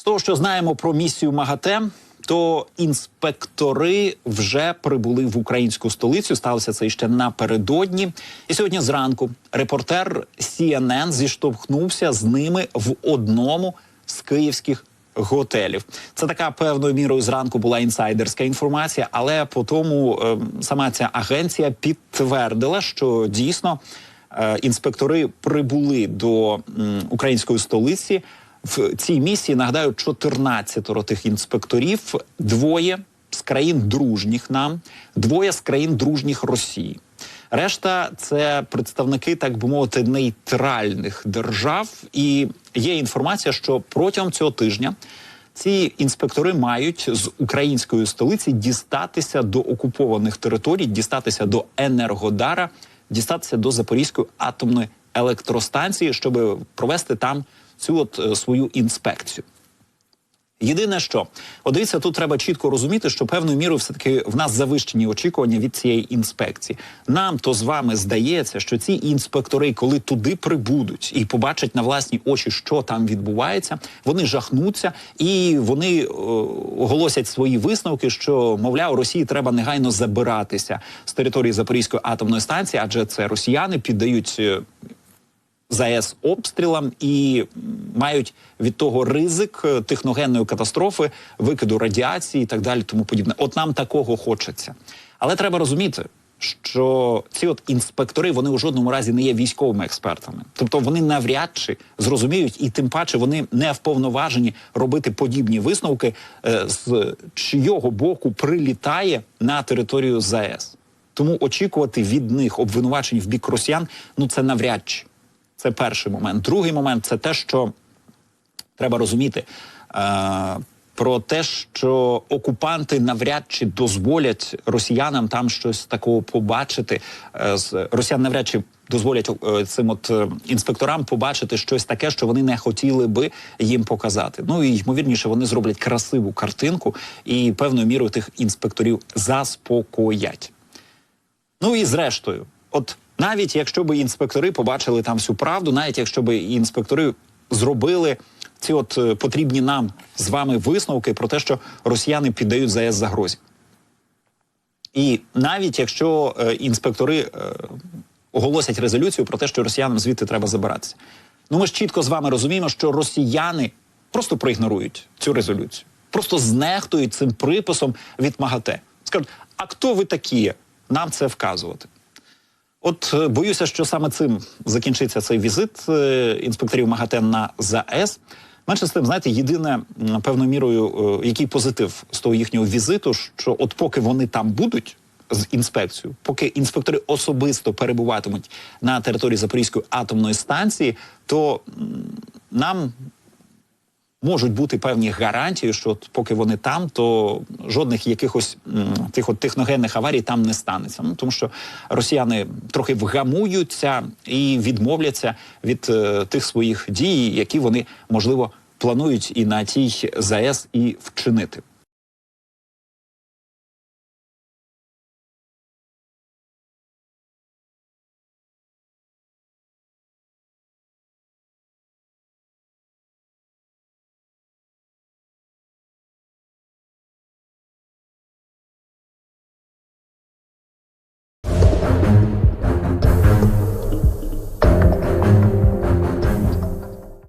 З того, що знаємо про місію МАГАТЕ, то інспектори вже прибули в українську столицю. Сталося це ще напередодні. І сьогодні зранку репортер CNN зіштовхнувся з ними в одному з київських готелів. Це така певною мірою зранку була інсайдерська інформація, але по тому е, сама ця агенція підтвердила, що дійсно е, інспектори прибули до м, української столиці. В цій місії нагадаю 14 тих інспекторів, двоє з країн дружніх нам, двоє з країн дружніх Росії. Решта це представники, так би мовити, нейтральних держав. І є інформація, що протягом цього тижня ці інспектори мають з української столиці дістатися до окупованих територій, дістатися до Енергодара, дістатися до Запорізької атомної електростанції, щоб провести там цю от е, свою інспекцію. Єдине, що от дивіться, тут треба чітко розуміти, що певною мірою все таки в нас завищені очікування від цієї інспекції. Нам то з вами здається, що ці інспектори, коли туди прибудуть і побачать на власні очі, що там відбувається, вони жахнуться і вони е, оголосять свої висновки, що мовляв Росії треба негайно забиратися з території Запорізької атомної станції, адже це росіяни піддають. ЗАЕС обстрілам і мають від того ризик е, техногенної катастрофи, викиду радіації і так далі. Тому подібне. От нам такого хочеться. Але треба розуміти, що ці от інспектори вони у жодному разі не є військовими експертами, тобто вони навряд чи зрозуміють, і тим паче вони не вповноважені робити подібні висновки, е, з чийого боку прилітає на територію ЗАЕС. Тому очікувати від них обвинувачень в бік росіян ну це навряд чи. Це перший момент. Другий момент це те, що треба розуміти е, про те, що окупанти навряд чи дозволять росіянам там щось такого побачити. Е, росіян навряд чи дозволять е, цим от інспекторам побачити щось таке, що вони не хотіли би їм показати. Ну і ймовірніше, вони зроблять красиву картинку і певною мірою тих інспекторів заспокоять. Ну і зрештою, от навіть якщо б інспектори побачили там всю правду, навіть якщо б інспектори зробили ці от е, потрібні нам з вами висновки про те, що росіяни піддають ЗАЕС загрозі. І навіть якщо е, інспектори е, оголосять резолюцію про те, що росіянам звідти треба забиратися. Ну ми ж чітко з вами розуміємо, що росіяни просто проігнорують цю резолюцію, просто знехтують цим приписом від МАГАТЕ. Скажуть, а хто ви такі? Нам це вказувати. От е, боюся, що саме цим закінчиться цей візит е, інспекторів МАГАТЕ на ЗАЕС. Менше з тим, знаєте, єдине певною мірою, е, який позитив з того їхнього візиту, що от поки вони там будуть з інспекцією, поки інспектори особисто перебуватимуть на території Запорізької атомної станції, то нам можуть бути певні гарантії, що от поки вони там, то жодних якихось тих от техногенних аварій там не станеться. Ну тому що росіяни трохи вгамуються і відмовляться від е, тих своїх дій, які вони можливо планують і на тій ЗАЕС і вчинити.